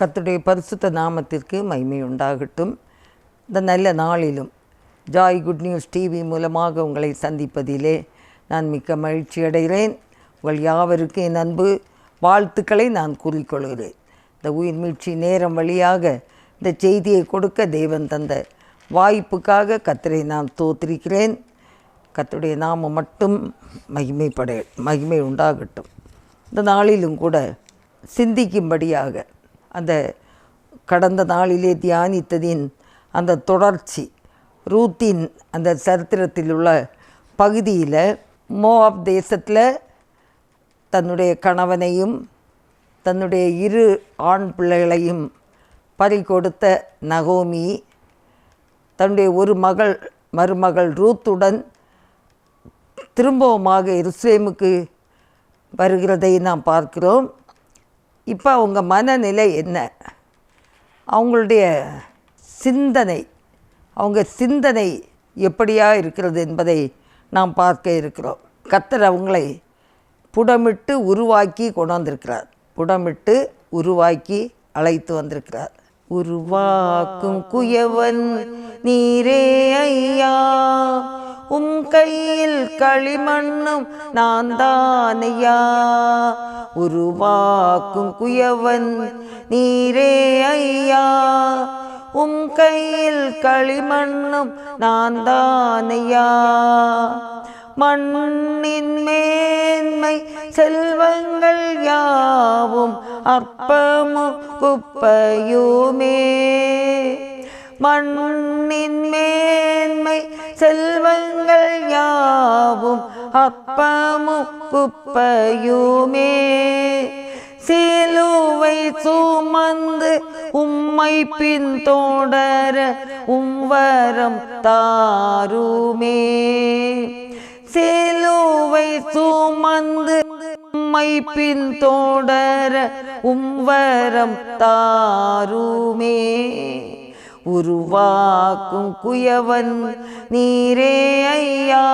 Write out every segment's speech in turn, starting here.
கத்துடைய பரிசுத்த நாமத்திற்கு மகிமை உண்டாகட்டும். இந்த நல்ல நாளிலும் ஜாய் குட் நியூஸ் டிவி மூலமாக உங்களை சந்திப்பதிலே நான் மிக்க மகிழ்ச்சி அடைகிறேன். உங்கள் யாவருக்கும் என் அன்பு வாழ்த்துக்களை நான் கூறிக்கொள்கிறேன். இந்த உயிர் மீட்சி நேரம் வழியாக இந்த செய்தியை கொடுக்க தேவன் தந்த வாய்ப்புக்காக கத்தரை நான் தோத்திருக்கிறேன். கத்துடைய நாமம் மட்டும் மகிமைப்பட மகிமை உண்டாகட்டும். இந்த நாளிலும் கூட சிந்திக்கும்படியாக அந்த கடந்த நாளிலே தியானித்ததின் அந்த தொடர்ச்சி ரூத்தின் அந்த சரித்திரத்தில் உள்ள பகுதியில் மோவாப் தேசத்தில் தன்னுடைய கணவனையும் தன்னுடைய இரு ஆண் பிள்ளைகளையும் பறி கொடுத்த நகோமி தன்னுடைய ஒரு மகள் மருமகள் ரூத்துடன் திரும்பவுமாக எருசலேமுக்கு வருகிறதை நாம் பார்க்கிறோம். இப்போ அவங்க மனநிலை என்ன? அவங்களுடைய சிந்தனை அவங்க சிந்தனை எப்படியா இருக்கிறது என்பதை நாம் பார்க்க இருக்கிறோம். கத்தர் அவங்களை புடமிட்டு உருவாக்கி கொண்டு வந்திருக்கிறார் புடமிட்டு உருவாக்கி அழைத்து வந்திருக்கிறார். உருவாக்கும் குயவன் நீரே ஐயா. உம் கையில் களிமண்ணும் நான் தானையா உருவாக்கும் குயவன் நீரே ஐயா. உம் கையில் களிமண்ணும் நான் தானையா மண்ணின் மேன்மை செல்வங்கள் யாவும் அப்பமும் குப்பையுமே. மண்ணின் மேன்மை செல்வங்கள் யாவும் அப்பமும் குப்பையுமே. சிலுவை சுமந்து உம்மை பின்தொடர உம்வரம் தாருமே. சிலுவை சுமந்து உம்மை பின்தொடர உம்வரம் தாருமே. உருவாக்கும் குயவன் நீரே ஐயா.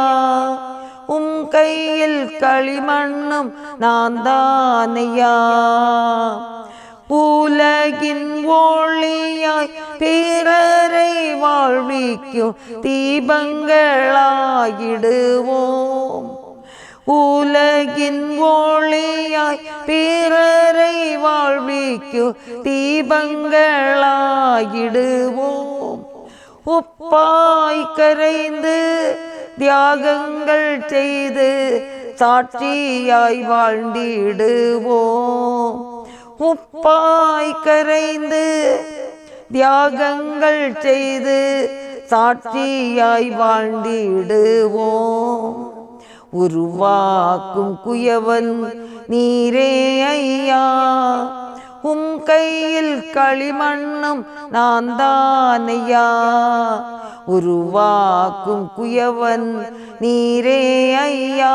உம் கையில் களிமண்ணும் நான் தானையா உலகின் ஒளியாய் பிறரை வாழ்விக்கும் தீபங்களாயிடுவோம் உலகின் ஒளியாய் பிறரை வாழ்விக்கும் தீபங்களாயிடுவோம் உப்பாய் கரைந்து தியாகங்கள் செய்து சாட்சியாய் வாழ்ந்திடுவோம். உப்பாய் கரைந்து தியாகங்கள் செய்து சாட்சியாய் வாழ்ந்திடுவோம். உருவாக்கும் குயவன் நீரே ஐயா. உம் கையில் களிமண்ணும் நான் தானையா உருவாக்கும் குயவன் நீரே ஐயா.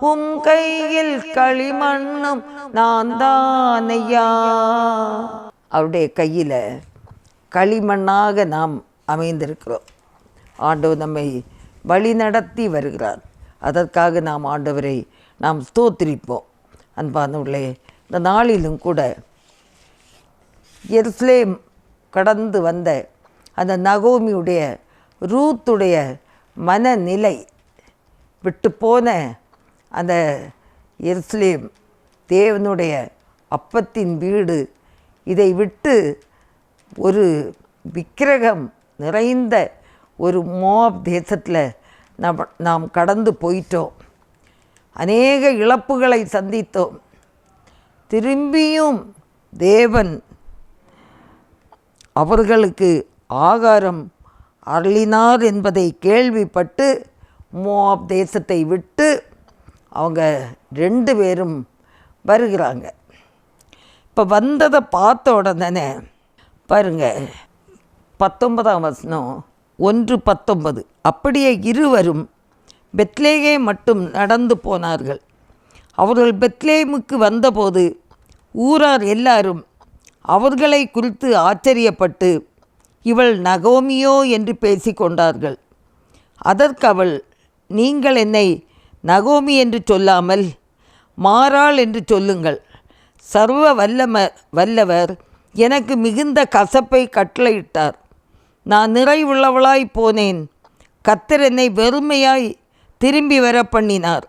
உம் கையில் களிமண்ணும் நான் தானையா அவருடைய கையில் களிமண்ணாக நாம் அமைந்திருக்கிறோம். ஆண்டவர் நம்மை வழி நடத்தி வருகிறார். அதற்காக நாம் ஆண்டவரை நாம் ஸ்தோத்திரிப்போம். அன்பானவர்களே இந்த நாளிலும் கூட எருஸ்லேம் கடந்து வந்த அந்த நகோமியுடைய ரூத்துடைய மனநிலை விட்டு போன அந்த எருஸ்லேம் தேவனுடைய அப்பத்தின் வீடு இதை விட்டு ஒரு விக்கிரகம் நிறைந்த ஒரு மோப் தேசத்தில் நம் நாம் கடந்து போயிட்டோம். அநேக இழப்புகளை சந்தித்தோம். திரும்பியும் தேவன் அவர்களுக்கு ஆகாரம் அருளினார் என்பதை கேள்விப்பட்டு மோப் தேசத்தை விட்டு அவங்க ரெண்டு பேரும் வருகிறாங்க. இப்போ வந்ததை பார்த்த உடனே பாருங்க பத்தொன்பதாம் வசனம். ஒன்று பத்தொன்பது. அப்படியே இருவரும் பெத்லேயே மட்டும் நடந்து போனார்கள். அவர்கள் பெத்லேமுக்கு வந்தபோது ஊரார் எல்லாரும் அவர்களை குறித்து ஆச்சரியப்பட்டு இவள் நகோமியோ? என்று பேசிக்கொண்டார்கள். அதற்கு அவள் நீங்கள் என்னை நகோமி என்று சொல்லாமல் மாறாள் என்று சொல்லுங்கள். சர்வ வல்லம வல்லவர் எனக்கு மிகுந்த கசப்பை கட்டளையிட்டார். நான் நிறைவுள்ளவளாய் போனேன். கத்தர் என்னை வெறுமையாய் திரும்பி வர பண்ணினார்.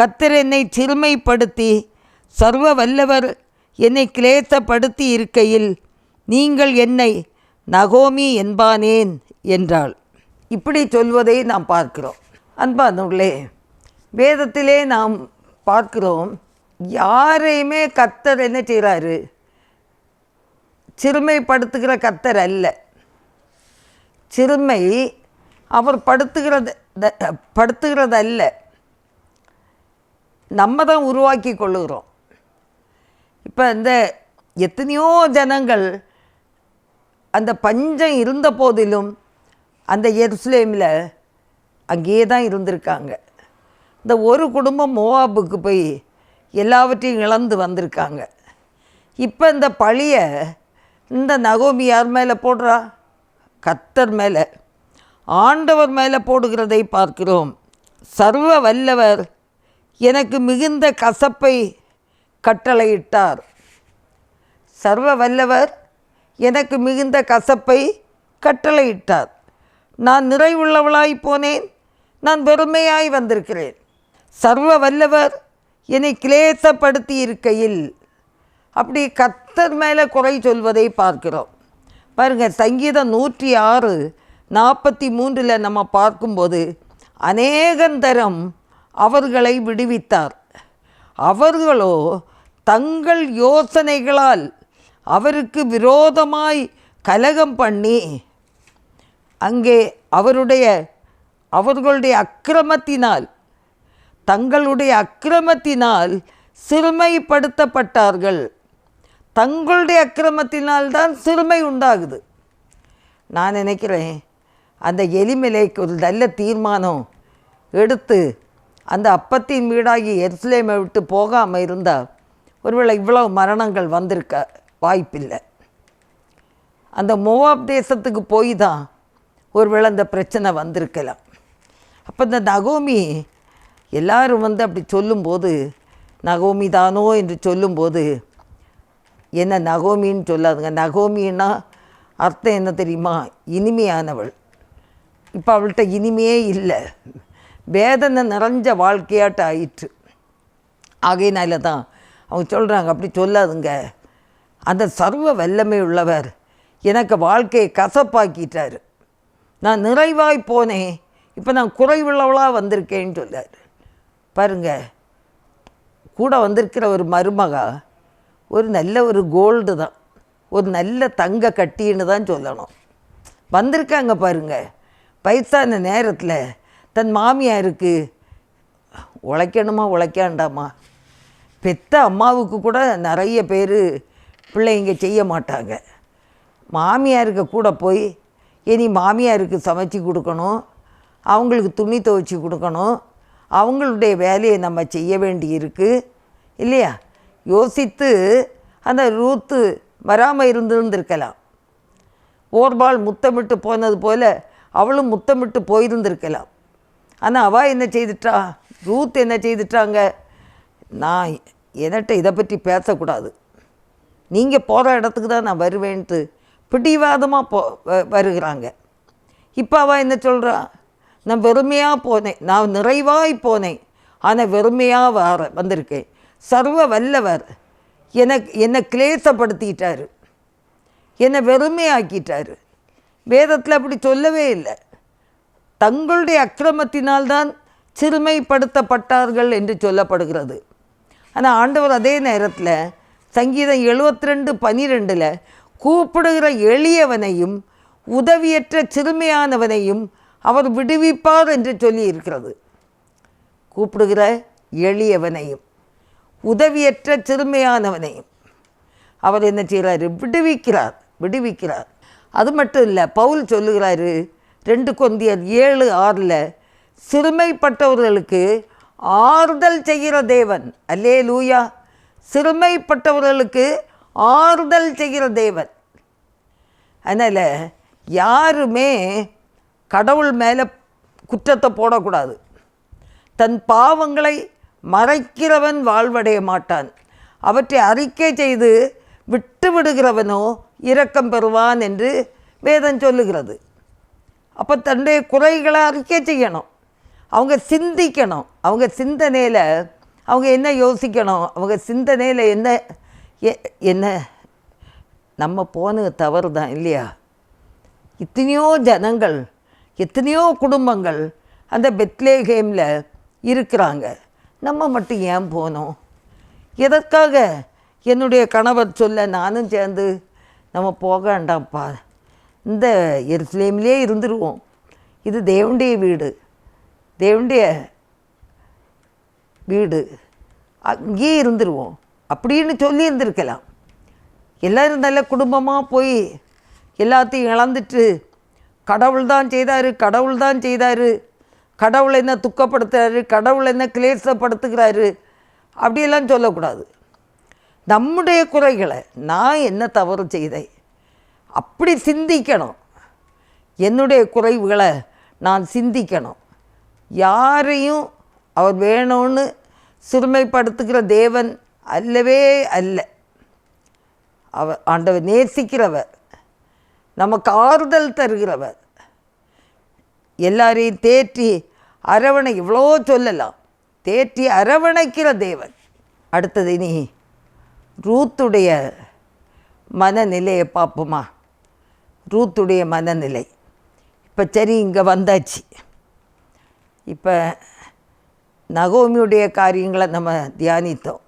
கத்தர் என்னை சிறுமைப்படுத்தி சர்வ வல்லவர் என்னை கிளேசப்படுத்தி இருக்கையில் நீங்கள் என்னை நகோமி என்பானேன் என்றாள். இப்படி சொல்வதை நாம் பார்க்கிறோம். அன்பானுள்ளே வேதத்திலே நாம் பார்க்கிறோம் யாரையுமே கத்தர் என்ன செய்கிறாரு சிறுமைப்படுத்துகிற கத்தர் அல்ல. சிறுமை அவர் படுத்துகிறது த- நம்ம தான் உருவாக்கி கொள்ளுகிறோம். இப்போ இந்த எத்தனையோ ஜனங்கள் அந்த பஞ்சம் இருந்த போதிலும் அந்த எருசலேமில் அங்கேயே தான் இருந்திருக்காங்க. இந்த ஒரு குடும்பம் மோவாபுக்கு போய் எல்லாவற்றையும் இழந்து வந்திருக்காங்க. இப்போ இந்த பழிய இந்த நகோமி யார் மேலே போடுறா? கத்தர் மேலே ஆண்டவர் மேலே போடுகிறதை பார்க்கிறோம். சர்வ வல்லவர் எனக்கு மிகுந்த கசப்பை கட்டளையிட்டார். சர்வ வல்லவர் எனக்கு மிகுந்த கசப்பை கட்டளையிட்டார். நான் நிறைவுள்ளவளாய் போனேன் நான் வெறுமையாய் வந்திருக்கிறேன். சர்வ வல்லவர் என்னை கிளேசப்படுத்தி இருக்கையில் அப்படி கத்தர் மேலே குறை சொல்வதை பார்க்கிறோம். பாருங்கள் சங்கீதம் நூற்றி ஆறு நாற்பத்தி மூன்றில் நம்ம பார்க்கும்போது அநேகந்தரம் அவர்களை விடுவித்தார். அவர்களோ தங்கள் யோசனைகளால் அவருக்கு விரோதமாய் கலகம் பண்ணி அங்கே அவருடைய அவர்களுடைய அக்கிரமத்தினால் தங்களுடைய அக்கிரமத்தினால் சிறுமைப்படுத்தப்பட்டார்கள். தங்களுடைய அக்கிரமத்தினால் தான் சிறுமை உண்டாகுது. நான் நினைக்கிறேன் அந்த எலிமலைக்கு ஒரு நல்ல தீர்மானம் எடுத்து அந்த அப்பத்தின் வீடாகி எருசலேமை விட்டு போகாமல் இருந்தால் ஒருவேளை இவ்வளவு மரணங்கள் வந்திருக்க வாய்ப்பில்லை. அந்த மோவாப் தேசத்துக்கு போய் தான் ஒருவேளை அந்த பிரச்சனை வந்திருக்கலாம். அப்போ இந்த நகோமி எல்லாரும் வந்து அப்படி சொல்லும்போது நகோமி தானோ என்று சொல்லும்போது என்ன நகோமின்னு சொல்லாதுங்க. நகோமின்னா அர்த்தம் என்ன தெரியுமா? இனிமையானவள். இப்போ அவள்கிட்ட இனிமையே இல்லை. வேதனை நிறைஞ்ச வாழ்க்கையாட்ட ஆயிற்று. ஆகையினால தான் அவங்க சொல்கிறாங்க அப்படி சொல்லாதுங்க. அந்த சர்வ வல்லமை உள்ளவர் எனக்கு வாழ்க்கையை கசப்பாக்கிட்டார். நான் நிறைவாய் போனேன். இப்போ நான் குறைவுள்ளவளாக வந்திருக்கேன்னு சொல்லார். பாருங்கள் கூட வந்திருக்கிற ஒரு மருமகா ஒரு நல்ல ஒரு கோல்டு தான். ஒரு நல்ல தங்க கட்டின்னு தான் சொல்லணும். வந்திருக்காங்க பாருங்கள் வயசான நேரத்தில் தன் மாமியாருக்கு உழைக்கணுமா உழைக்காண்டாமா? பெத்த அம்மாவுக்கு கூட நிறைய பேர் பிள்ளைங்க செய்ய மாட்டாங்க. மாமியாருக்கு கூட போய் இனி மாமியாருக்கு சமைச்சு கொடுக்கணும். அவங்களுக்கு துணி துவைச்சி கொடுக்கணும். அவங்களுடைய வேலையை நம்ம செய்ய வேண்டி இருக்குது இல்லையா? யோசித்து அந்த ரூத்து வராமல் இருந்திருந்திருக்கலாம். ஓர்பால் முத்தமிட்டு போனது போல அவளும் முத்தமிட்டு போயிருந்திருக்கலாம். ஆனால் அவள் என்ன செய்துட்டா? ரூத் என்ன செய்துட்டாங்க? நான் என்கிட்ட இதை பற்றி பேசக்கூடாது. நீங்கள் போகிற இடத்துக்கு தான் நான் வருவேன்ட்டு பிடிவாதமாக போ வ- வருகிறாங்க. இப்போ அவள் என்ன சொல்கிறா நான் வெறுமையாக போனேன். நான் நிறைவாய் போனேன். ஆனால் வெறுமையாக வர வந்திருக்கேன். சர்வ வல்லவர் எனக்கு என்னை கிளேசப்படுத்திட்டார். என்னை வெறுமையாக்கிட்டார். வேதத்தில் அப்படி சொல்லவே இல்லை. தங்களுடைய அக்கிரமத்தினால்தான் சிறுமைப்படுத்தப்பட்டார்கள் என்று சொல்லப்படுகிறது. ஆனால் ஆண்டவர் அதே நேரத்தில் சங்கீதம் 72 ரெண்டு பனிரெண்டில் கூப்பிடுகிற எளியவனையும் உதவியற்ற சிறுமையானவனையும் அவர் விடுவிப்பார் என்று சொல்லி இருக்கிறது. கூப்பிடுகிற எளியவனையும். உதவியற்ற சிறுமையானவனை. அவர் என்ன செய்கிறாரு? விடுவிக்கிறார் விடுவிக்கிறார். அது மட்டும் இல்லை பவுல் சொல்லுகிறாரு ரெண்டு கொந்தியர் ஏழு ஆறில் சிறுமைப்பட்டவர்களுக்கு ஆறுதல் செய்கிற தேவன். அல்லே லூயா சிறுமைப்பட்டவர்களுக்கு ஆறுதல் செய்கிற தேவன். அதனால் யாருமே கடவுள் மேலே குற்றத்தை போடக்கூடாது. தன் பாவங்களை மறைக்கிறவன் வாழ்வடைய மாட்டான். அவற்றை அறிக்கை செய்து விட்டு விடுகிறவனோ இரக்கம் பெறுவான் என்று வேதம் சொல்லுகிறது. அப்போ தன்னுடைய குறைகளை அறிக்கை செய்யணும். அவங்க சிந்திக்கணும். அவங்க சிந்தனையில் அவங்க என்ன யோசிக்கணும்? அவங்க சிந்தனையில் என்ன எ- என்ன? நம்ம போனது தவறு தான் இல்லையா? எத்தனையோ ஜனங்கள் எத்தனையோ குடும்பங்கள் அந்த பெத்லேஹேமில் இருக்கிறாங்க. நம்ம மட்டும் ஏன் போனோம்? எதற்காக என்னுடைய கணவர் சொல்ல நானும் சேர்ந்து நம்ம போக வேண்டாம்ப்பா. இந்த எருசலேம்லேயே இருந்துருவோம். இது தேவனுடைய வீடு. தேவனுடைய வீடு. அங்கேயே இருந்துருவோம். அப்படின்னு சொல்லி இருந்திருக்கலாம். எல்லோரும் நல்ல குடும்பமாக போய் எல்லாத்தையும் இழந்துட்டு கடவுள் தான் செய்தார் கடவுள் தான் செய்தார். கடவுளை என்ன துக்கப்படுத்துகிறாரு கடவுளை என்ன கிளேசப்படுத்துகிறாரு அப்படியெல்லாம் சொல்லக்கூடாது. நம்முடைய குறைகளை நான் என்ன தவறு செய்தேன் அப்படி சிந்திக்கணும். என்னுடைய குறைவுகளை நான் சிந்திக்கணும். யாரையும் அவர் வேணும்னு சிறுமைப்படுத்துகிற தேவன் அல்லவே அல்ல. அவர் ஆண்டவர் நேசிக்கிறவர் நமக்கு ஆறுதல் தருகிறவர். எல்லாரையும் தேற்றி அரவணை இவ்வளோ சொல்லலாம். தேற்றி அரவணைக்கிற தேவன். அடுத்தது இனி ரூத்துடைய மனநிலையை பார்ப்போமா? ரூத்துடைய மனநிலை. இப்போ சரி இங்கே வந்தாச்சு. இப்போ நகோமியுடைய காரியங்களை நம்ம தியானித்தோம்.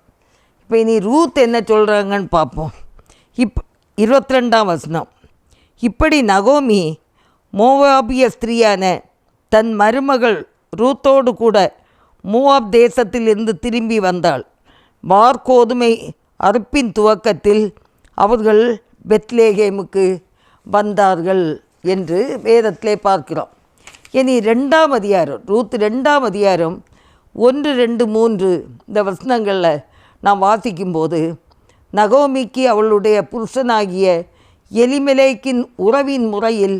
இப்போ இனி ரூத் என்ன சொல்கிறாங்கன்னு பார்ப்போம். இப் இருபத்தி ரெண்டாம் வசனம். இப்படி நகோமி மோவாபிய ஸ்திரீயான தன் மருமகள் ரூத்தோடு கூட மூவாப் தேசத்திலிருந்து திரும்பி வந்தாள். வார்கோதுமை அறுப்பின் துவக்கத்தில் அவர்கள் பெத்லேகேமுக்கு வந்தார்கள் என்று வேதத்திலே பார்க்கிறோம். இனி ரெண்டாம் அதிகாரம் ரூத் ரெண்டாம் அதிகாரம் ஒன்று ரெண்டு மூன்று இந்த வசனங்களில் நாம் வாசிக்கும்போது நகோமிக்கு அவளுடைய புருஷனாகிய எலிமெலேக்கின் உறவின் முறையில்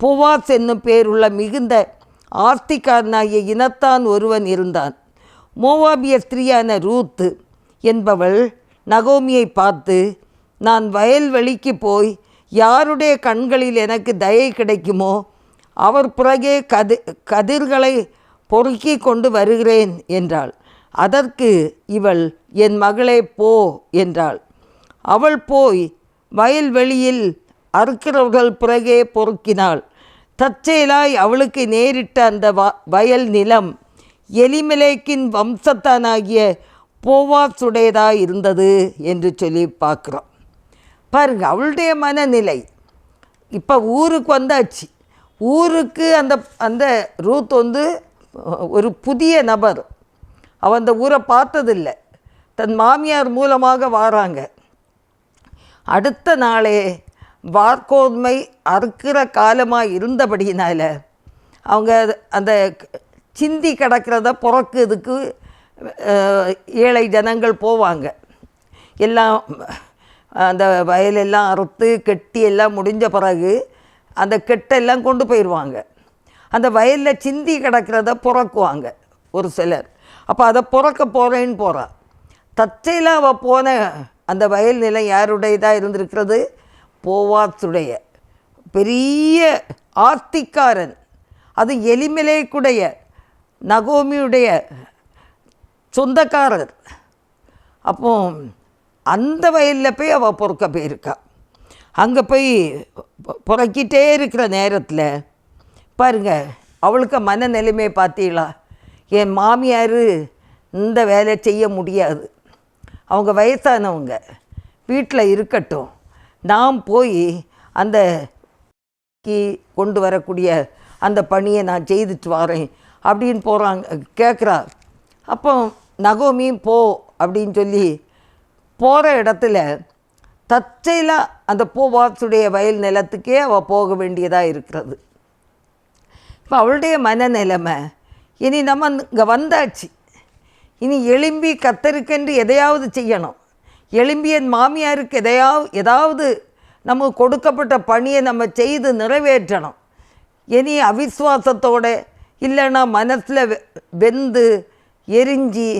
புவாஸ் என்னும் பேருள்ள மிகுந்த ஆர்த்திகாரனாகிய இனத்தான் ஒருவன் இருந்தான். மோவாபிய ஸ்திரீயான ரூத்து என்பவள் நகோமியை பார்த்து நான் வயல்வெளிக்கு போய் யாருடைய கண்களில் எனக்கு தயை கிடைக்குமோ அவர் பிறகே கதி கதிர்களை பொறுக்கி கொண்டு வருகிறேன் என்றாள். அதற்கு இவள் என் மகளே போ என்றாள். அவள் போய் வயல்வெளியில் அறுக்கிறவர்கள் பிறகே பொறுக்கினாள் தற்செயலாய் அவளுக்கு நேரிட்ட அந்த வ- வயல் நிலம் எலிமலேக்கின் வம்சத்தானாகிய போவாசுடையதாக இருந்தது என்று சொல்லி பார்க்குறோம். பாருங்க அவளுடைய மனநிலை. இப்போ ஊருக்கு வந்தாச்சு. ஊருக்கு அந்த அந்த ரூத் வந்து ஒரு புதிய நபர். அவன் அந்த ஊரை பார்த்ததில்லை. தன் மாமியார் மூலமாக வாராங்க. அடுத்த நாளே வார்க்கோதுமை அறுக்கிற காலமாக இருந்தபடியினால் அவங்க அந்த சிந்தி கிடக்கிறத புறக்கிறதுக்கு ஏழை ஜனங்கள் போவாங்க. எல்லாம் அந்த வயலெல்லாம் அறுத்து கெட்டி எல்லாம் முடிஞ்ச பிறகு அந்த கெட்டெல்லாம் கொண்டு போயிடுவாங்க அந்த வயலில் சிந்தி கிடக்கிறத புறக்குவாங்க ஒரு சிலர். அப்போ அதை புறக்க போகிறேன்னு போகிறான் தற்செயலாக அவள் போன அந்த வயல் நிலம் யாருடையதாக இருந்திருக்கிறது? போவாத்துடைய பெரிய ஆர்த்திக்காரன் அது எலிமலேக்குடைய நகோமியுடைய சொந்தக்காரர். அப்போ அந்த வயலில் போய் அவள் பொறுக்க போயிருக்கா. அங்கே போய் பிறக்கிட்டே இருக்கிற நேரத்தில் பாருங்க அவளுக்கு மனநிலைமை பார்த்தீங்களா? என் மாமியார் இந்த வேலை செய்ய முடியாது. அவங்க வயசானவங்க. வீட்டில் இருக்கட்டும். நாம் போய் அந்த கொண்டு வரக்கூடிய அந்த பணியை நான் செய்துட்டு வரேன் அப்படின்னு போகிறாங்க கேட்குறா அப்போ நகோமியும் போ அப்படின்னு சொல்லி போகிற இடத்துல தற்செயலாக அந்த பூவாசுடைய வயல் நிலத்துக்கே அவள் போக வேண்டியதாக இருக்கிறது. இப்போ அவளுடைய மனநிலைமை இனி நம்ம இங்கே வந்தாச்சு. இனி எலும்பி கத்தருக்கென்று எதையாவது செய்யணும். எலும்பியன் மாமியாருக்கு எதையாவது ஏதாவது நமக்கு கொடுக்கப்பட்ட பணியை நம்ம செய்து நிறைவேற்றணும். இனி அவிஸ்வாசத்தோட இல்லைன்னா மனசில் வெந்து எரிஞ்சு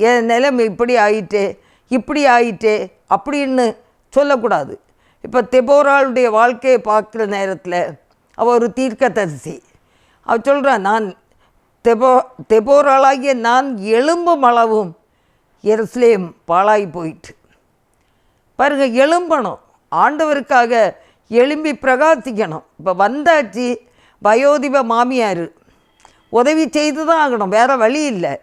என் நிலைமை இப்படி ஆயிட்டே இப்படி ஆயிட்டே அப்படின்னு சொல்லக்கூடாது. இப்போ தெபோராளுடைய வாழ்க்கையை பார்க்குற நேரத்தில் அவள் ஒரு தீர்க்கதரிசி. அவள் சொல்கிறான் நான் தெபோ தெபோராளாகிய நான் எலும்பும் அளவும் எரஸ்லேயும் பாழாகி போயிட்டு பாருங்க எழும்பணும். ஆண்டவருக்காக எழும்பி பிரகாசிக்கணும். இப்போ வந்தாச்சு வயோதிப மாமியார். உதவி செய்து தான் ஆகணும் வேறு வழி இல்லை.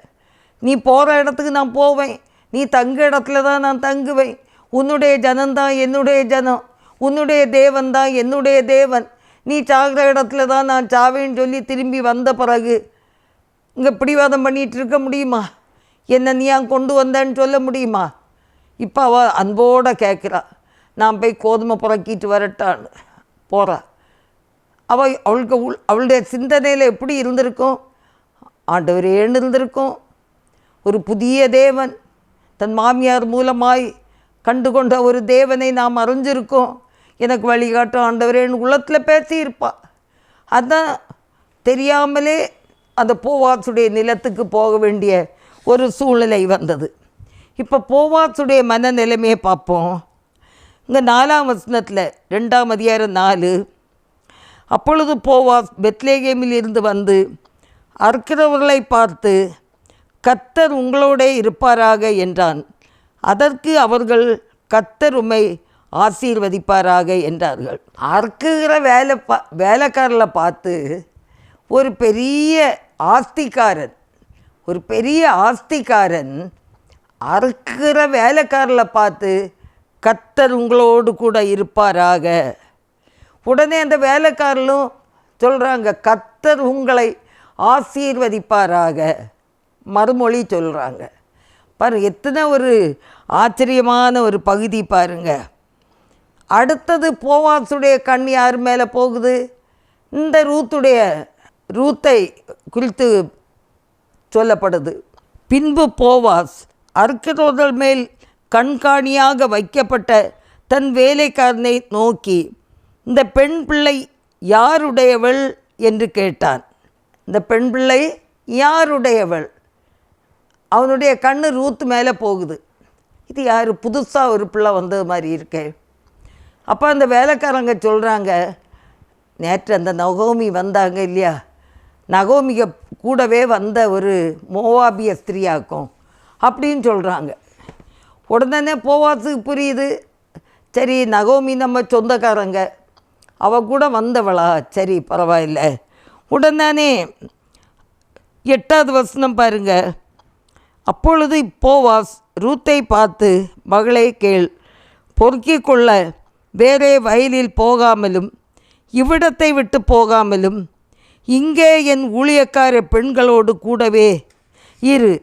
நீ போகிற இடத்துக்கு நான் போவேன். நீ தங்க இடத்துல தான் நான் தங்குவேன். உன்னுடைய ஜனந்தான் என்னுடைய ஜனம். உன்னுடைய தேவன் தான் என்னுடைய தேவன். நீ சாகிற இடத்துல தான் நான் சாவேன்னு சொல்லி திரும்பி வந்த பிறகு இங்கே பிடிவாதம் பண்ணிகிட்டு இருக்க முடியுமா? என்ன நீ ஏன் கொண்டு வந்தேன்னு சொல்ல முடியுமா? இப்போ அவள் அன்போட கேட்குறா நான் போய் கோதுமை புறக்கிட்டு வரட்டான்னு போகிறா அவள் அவளுக்கு உள் அவளுடைய சிந்தனையில் எப்படி இருந்திருக்கும்? ஆண்டவரேன்னு இருந்திருக்கும்? ஒரு புதிய தேவன் தன் மாமியார் மூலமாய் கண்டுகொண்ட ஒரு தேவனை நாம் அறிஞ்சிருக்கோம். எனக்கு வழிகாட்டும் ஆண்டவரேன்னு உள்ளத்தில் பேசியிருப்பா. அதான் தெரியாமலே அந்த பூவாசுடைய நிலத்துக்கு போக வேண்டிய ஒரு சூழ்நிலை வந்தது. இப்போ போவாசுடைய மனநிலைமையை பார்ப்போம். இங்கே நாலாம் வசனத்தில் ரெண்டாம் அதிகாரம் நாலு. அப்பொழுது போவாஸ் பெத்லேகேமில் இருந்து வந்து அறுக்கிறவர்களை பார்த்து கத்தர் உங்களோட இருப்பாராக என்றான். அதற்கு அவர்கள் கத்தர் உமை ஆசீர்வதிப்பாராக என்றார்கள். அறுக்குகிற வேலை பா வேலைக்காரரை பார்த்து ஒரு பெரிய ஆஸ்திக்காரன் ஒரு பெரிய ஆஸ்திக்காரன் அறுக்கிற வேலைக்காரரை பார்த்து கத்தர் உங்களோடு கூட இருப்பாராக. உடனே அந்த வேலைக்காரலும் சொல்கிறாங்க கத்தர் உங்களை ஆசீர்வதிப்பாராக. மறுமொழி சொல்கிறாங்க பாரு எத்தனை ஒரு ஆச்சரியமான ஒரு பகுதி பாருங்க. அடுத்தது போவாசுடைய கண் யார் மேலே போகுது? இந்த ரூத்துடைய ரூத்தை குறித்து சொல்லப்படுது. பின்பு போவாஸ் அர்க்கதோதல் மேல் கண்காணியாக வைக்கப்பட்ட தன் வேலைக்காரனை நோக்கி இந்த பெண் பிள்ளை யாருடையவள்? என்று கேட்டான். இந்த பெண் பிள்ளை யாருடையவள்? அவனுடைய கண்ணு ரூத்து மேலே போகுது. இது யார்? புதுசாக ஒரு பிள்ளை வந்தது மாதிரி இருக்கே. அப்போ அந்த வேலைக்காரங்க சொல்கிறாங்க நேற்று அந்த நகோமி வந்தாங்க இல்லையா? நகோமிக கூடவே வந்த ஒரு மோவாபிய ஸ்திரியாக்கும். அப்படின்னு சொல்கிறாங்க உடனே போவாத்துக்கு புரியுது. சரி நகோமி நம்ம சொந்தக்காரங்க. அவ கூட வந்தவளா? சரி பரவாயில்ல. உடனே எட்டாவது வசனம் பாருங்க. அப்பொழுது போவாஸ் ரூத்தை பார்த்து மகளே கேள் பொறுக்கிக் கொள்ள வேறே வயலில் போகாமலும் இவ்விடத்தை விட்டு போகாமலும் இங்கே என் ஊழியக்கார பெண்களோடு கூடவே இரு.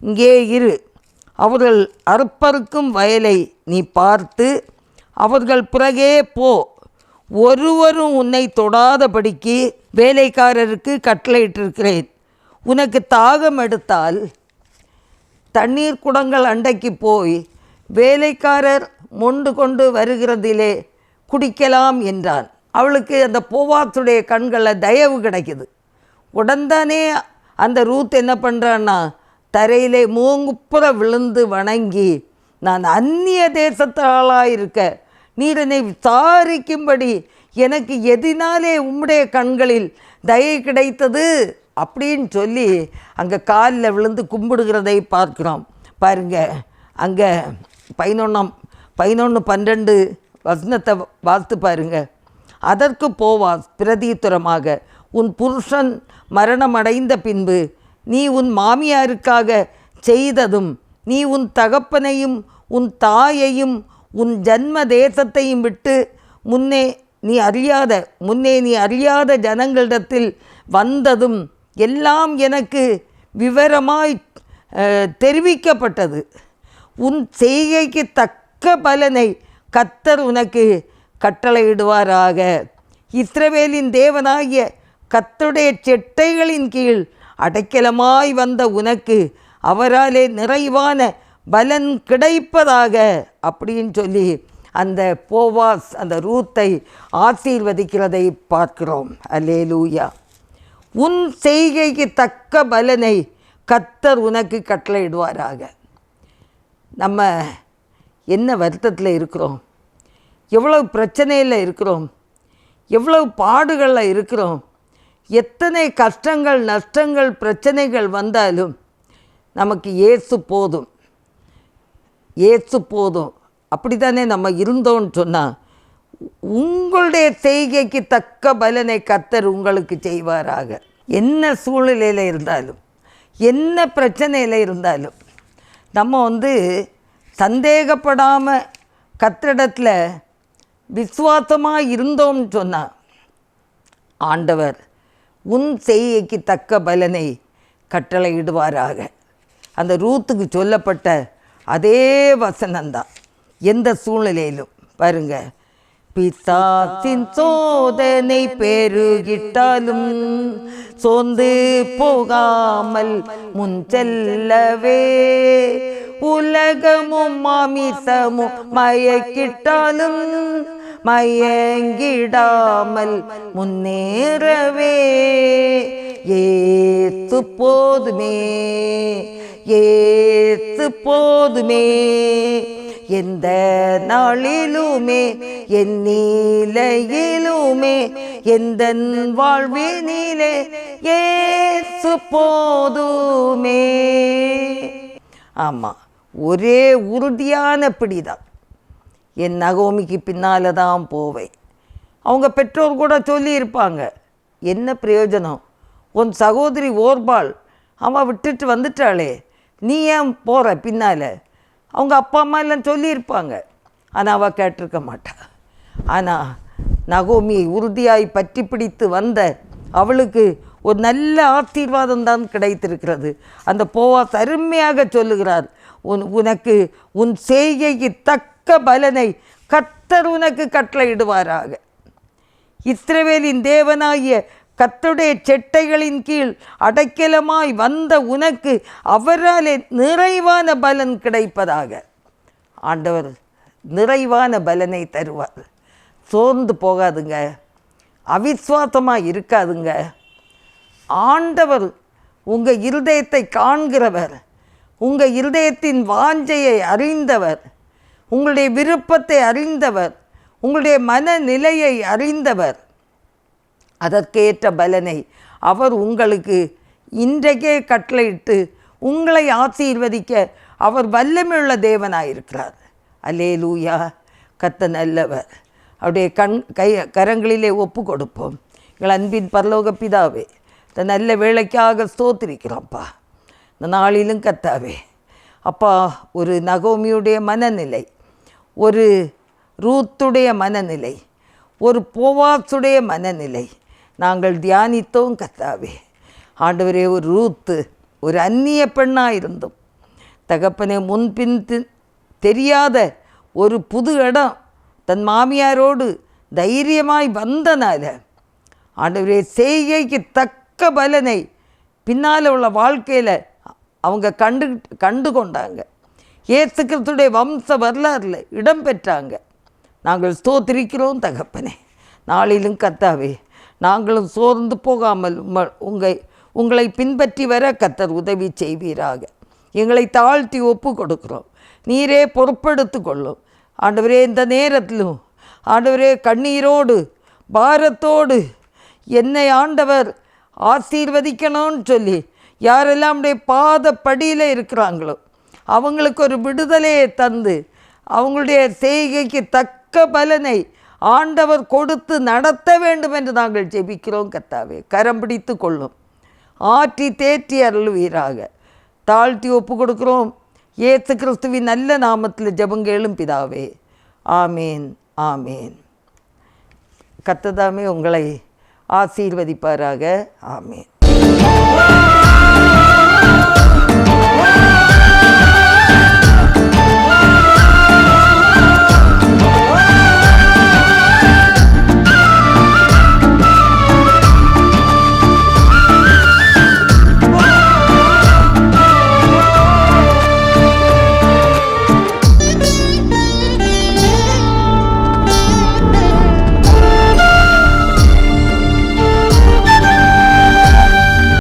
இங்கே இரு. அவர்கள் அறுப்பறுக்கும் வயலை நீ பார்த்து அவர்கள் பிறகே போ. ஒருவரும் உன்னை தொடாதபடிக்கு வேலைக்காரருக்கு கட்டளையிட்டிருக்கிறேன். உனக்கு தாகம் எடுத்தால் தண்ணீர் குடங்கள் அண்டைக்கு போய் வேலைக்காரர் மொண்டு கொண்டு வருகிறதிலே குடிக்கலாம் என்றான். அவளுக்கு அந்த போவாத்துடைய கண்களில் தயவு கிடைக்குது. உடன்தானே அந்த ரூத் என்ன பண்ணுறான்னா தரையிலே மூங்குப்புற விழுந்து வணங்கி நான் அந்நிய தேசத்தாளாயிருக்க நீர் என்னை விசாரிக்கும்படி எனக்கு எதினாலே உம்முடைய கண்களில் தயை கிடைத்தது? அப்படின்னு சொல்லி அங்கே காலில் விழுந்து கும்பிடுகிறதை பார்க்கிறோம். பாருங்க அங்கே பதினொன்றாம் பதினொன்று பன்னெண்டு வசனத்தை வாசித்து பாருங்க. அதற்கு போவாஸ் பிரதியுத்தரமாக உன் புருஷன் மரணமடைந்த பின்பு நீ உன் மாமியாருக்காக செய்ததும் நீ உன் தகப்பனையும் உன் தாயையும் உன் ஜன்ம தேசத்தையும் விட்டு முன்னே நீ அறியாத முன்னே நீ அறியாத ஜனங்களிடத்தில் வந்ததும் எல்லாம் எனக்கு விவரமாய் தெரிவிக்கப்பட்டது. உன் செய்கைக்கு தக்க பலனை கத்தர் உனக்கு கட்டளையிடுவாராக. இஸ்ரவேலின் தேவனாகிய கத்தருடைய செட்டைகளின் கீழ் அடைக்கலமாய் வந்த உனக்கு அவராலே நிறைவான பலன் கிடைப்பதாக. அப்படின்னு சொல்லி அந்த போவாஸ் அந்த ரூத்தை ஆசீர்வதிக்கிறதை பார்க்கிறோம். அல்லேலூயா. உன் செய்கைக்கு தக்க பலனை கத்தர் உனக்கு கட்டளையிடுவாராக. நம்ம என்ன வருத்தத்தில் இருக்கிறோம்? எவ்வளவு பிரச்சனையில் இருக்கிறோம்? எவ்வளவு பாடுகளில் இருக்கிறோம்? எத்தனை கஷ்டங்கள் நஷ்டங்கள் பிரச்சனைகள் வந்தாலும் நமக்கு ஏசு போதும். ஏசு போதும். அப்படி தானே நம்ம இருந்தோம்னு சொன்னால் உங்களுடைய செய்கைக்கு தக்க பலனை கத்தர் உங்களுக்கு செய்வாராக. என்ன சூழ்நிலையில் இருந்தாலும் என்ன பிரச்சனையில் இருந்தாலும் நம்ம வந்து சந்தேகப்படாமல் கத்திரிடத்தில் விசுவாசமாக இருந்தோம்னு சொன்னால் ஆண்டவர் உன் செய்கைக்கு தக்க பலனை கட்டளையிடுவாராக. அந்த ரூத்துக்கு சொல்லப்பட்ட அதே வசனம்தான். எந்த சூழ்நிலையிலும் பாருங்க. பிசாத்தின் சோதனை பெருகிட்டாலும் சோந்து போகாமல் முன் செல்லவே. உலகமும் மாமிசமும் மயக்கிட்டாலும் மயங்கிடாமல் முன்னேறவே ஏத்து போதுமே ஏத்து போதுமே எந்த நாளிலுமே என் நீலையிலுமே எந்த வாழ்வினிலே ஏசு போதுமே ஆமாம் ஒரே உறுதியான பிடிதான் என் நகோமிக்கு பின்னால் தான் போவேன். அவங்க பெற்றோர் கூட சொல்லியிருப்பாங்க என்ன பிரயோஜனம்? உன் சகோதரி ஓர்பாள் அவன் விட்டுட்டு வந்துட்டாளே நீ ஏன் போகிற பின்னால்? அவங்க அப்பா அம்மா எல்லாம் சொல்லியிருப்பாங்க. ஆனால் அவள் கேட்டிருக்க மாட்டா. ஆனால் நகோமியை உறுதியாய் பற்றி பிடித்து வந்த அவளுக்கு ஒரு நல்ல ஆசீர்வாதம் தான் கிடைத்திருக்கிறது. அந்த போவாஸ் அருமையாக சொல்லுகிறார் உன் உனக்கு உன் செய்கைக்கு தக்க பலனை கத்தர் உனக்கு கட்டளையிடுவாராக. இஸ்ரவேலின் தேவனாகிய கத்துடைய செட்டைகளின் கீழ் அடைக்கலமாய் வந்த உனக்கு அவராலே நிறைவான பலன் கிடைப்பதாக. ஆண்டவர் நிறைவான பலனை தருவார். சோர்ந்து போகாதுங்க. அவிஸ்வாசமாக இருக்காதுங்க. ஆண்டவர் உங்கள் இருதயத்தை காண்கிறவர். உங்கள் இருதயத்தின் வாஞ்சையை அறிந்தவர். உங்களுடைய விருப்பத்தை அறிந்தவர் உங்களுடைய மனநிலையை அறிந்தவர். அதற்கேற்ற பலனை அவர் உங்களுக்கு இன்றைக்கே கட்டளையிட்டு உங்களை ஆசீர்வதிக்க அவர் வல்லமையுள்ள தேவனாயிருக்கிறார். அல்லே லூயா கத்த நல்லவர். அவருடைய கண் கை கரங்களிலே ஒப்பு கொடுப்போம் எங்கள் அன்பின் பரலோக பிதாவே இந்த நல்ல வேலைக்காக ஸ்தோத்திரிக்கிறோம்ப்பா இந்த நாளிலும் கத்தாவே அப்பா ஒரு நகோமியுடைய மனநிலை ஒரு ரூத்துடைய மனநிலை ஒரு போவாசுடைய மனநிலை. நாங்கள் தியானித்தோம் கத்தாவே ஆண்டவரே ஒரு ரூத்து ஒரு அந்நிய பெண்ணாக இருந்தோம் தகப்பனை முன்பின் தெரியாத ஒரு புது இடம் தன் மாமியாரோடு தைரியமாய் வந்தனால ஆண்டவரே செய்கைக்கு தக்க பலனை பின்னால் உள்ள வாழ்க்கையில் அவங்க கண்டு கண்டு கொண்டாங்க. இயேசு வம்ச வரலாறில் இடம் பெற்றாங்க. நாங்கள் ஸ்தோத்திரிக்கிறோம் தகப்பனே. நாளிலும் கத்தாவே நாங்களும் சோர்ந்து போகாமல் உம்ம- உங்கள் உங்களை பின்பற்றி வர கத்தர் உதவி செய்வீராக. எங்களை தாழ்த்தி ஒப்பு கொடுக்கிறோம். நீரே பொறுப்படுத்து கொள்ளும். ஆண்டவரே இந்த நேரத்திலும் ஆண்டவரே கண்ணீரோடு பாரத்தோடு என்னை ஆண்டவர் ஆசீர்வதிக்கணும்னு சொல்லி யாரெல்லாம் பாத படியில் இருக்கிறாங்களோ அவங்களுக்கு ஒரு விடுதலையை தந்து அவங்களுடைய செய்கைக்கு தக்க பலனை ஆண்டவர் கொடுத்து நடத்த வேண்டும் என்று நாங்கள் ஜெபிக்கிறோம் கத்தாவே கரம் பிடித்து கொள்ளும். ஆற்றி தேற்றி அருள்வீராக. தாழ்த்தி ஒப்பு கொடுக்கிறோம். ஏசு கிறிஸ்துவின் நல்ல நாமத்தில் ஜபங்கேளும் பிதாவே. ஆமேன் ஆமேன். கத்ததாமே உங்களை ஆசீர்வதிப்பாராக. ஆமேன்.